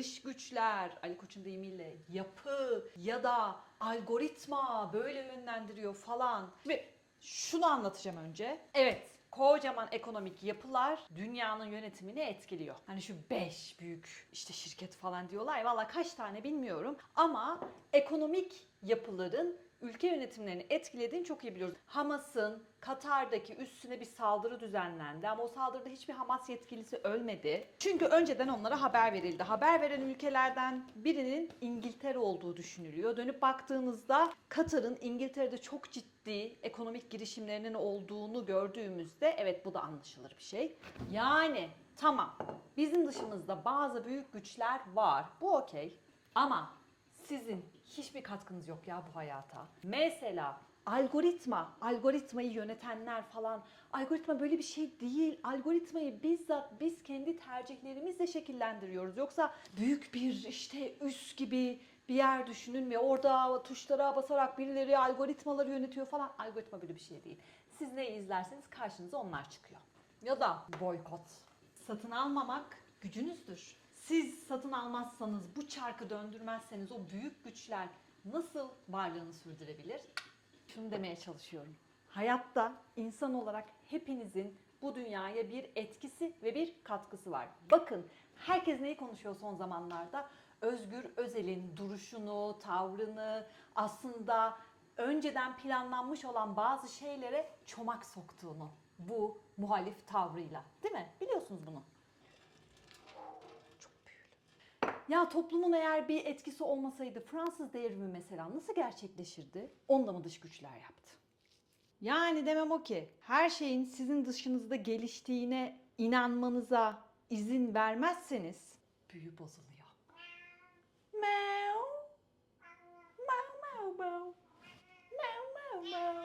dış güçler, Ali Koç'un deyimiyle yapı ya da algoritma böyle yönlendiriyor falan. Ve şunu anlatacağım önce. Evet, kocaman ekonomik yapılar dünyanın yönetimini etkiliyor. Hani şu 5 büyük işte şirket falan diyorlar ya valla kaç tane bilmiyorum ama ekonomik yapıların ülke yönetimlerini etkilediğini çok iyi biliyoruz. Hamas'ın Katar'daki üstüne bir saldırı düzenlendi ama o saldırıda hiçbir Hamas yetkilisi ölmedi. Çünkü önceden onlara haber verildi. Haber veren ülkelerden birinin İngiltere olduğu düşünülüyor. Dönüp baktığınızda Katar'ın İngiltere'de çok ciddi ekonomik girişimlerinin olduğunu gördüğümüzde evet bu da anlaşılır bir şey. Yani tamam bizim dışımızda bazı büyük güçler var. Bu okey. Ama sizin hiçbir katkınız yok ya bu hayata. Mesela algoritma, algoritmayı yönetenler falan. Algoritma böyle bir şey değil. Algoritmayı bizzat biz kendi tercihlerimizle şekillendiriyoruz. Yoksa büyük bir işte üs gibi bir yer düşünün ve orada tuşlara basarak birileri algoritmaları yönetiyor falan. Algoritma böyle bir şey değil. Siz ne izlerseniz karşınıza onlar çıkıyor. Ya da boykot. Satın almamak gücünüzdür. Siz satın almazsanız, bu çarkı döndürmezseniz o büyük güçler nasıl varlığını sürdürebilir? Şunu demeye çalışıyorum. Hayatta insan olarak hepinizin bu dünyaya bir etkisi ve bir katkısı var. Bakın herkes neyi konuşuyor son zamanlarda? Özgür Özel'in duruşunu, tavrını, aslında önceden planlanmış olan bazı şeylere çomak soktuğunu bu muhalif tavrıyla. Değil mi? Biliyorsunuz bunu. Ya toplumun eğer bir etkisi olmasaydı Fransız devrimi mesela nasıl gerçekleşirdi? Onu mı dış güçler yaptı? Yani demem o ki her şeyin sizin dışınızda geliştiğine inanmanıza izin vermezseniz büyü bozuluyor. Meow. Meow meow meow. Meow meow meow.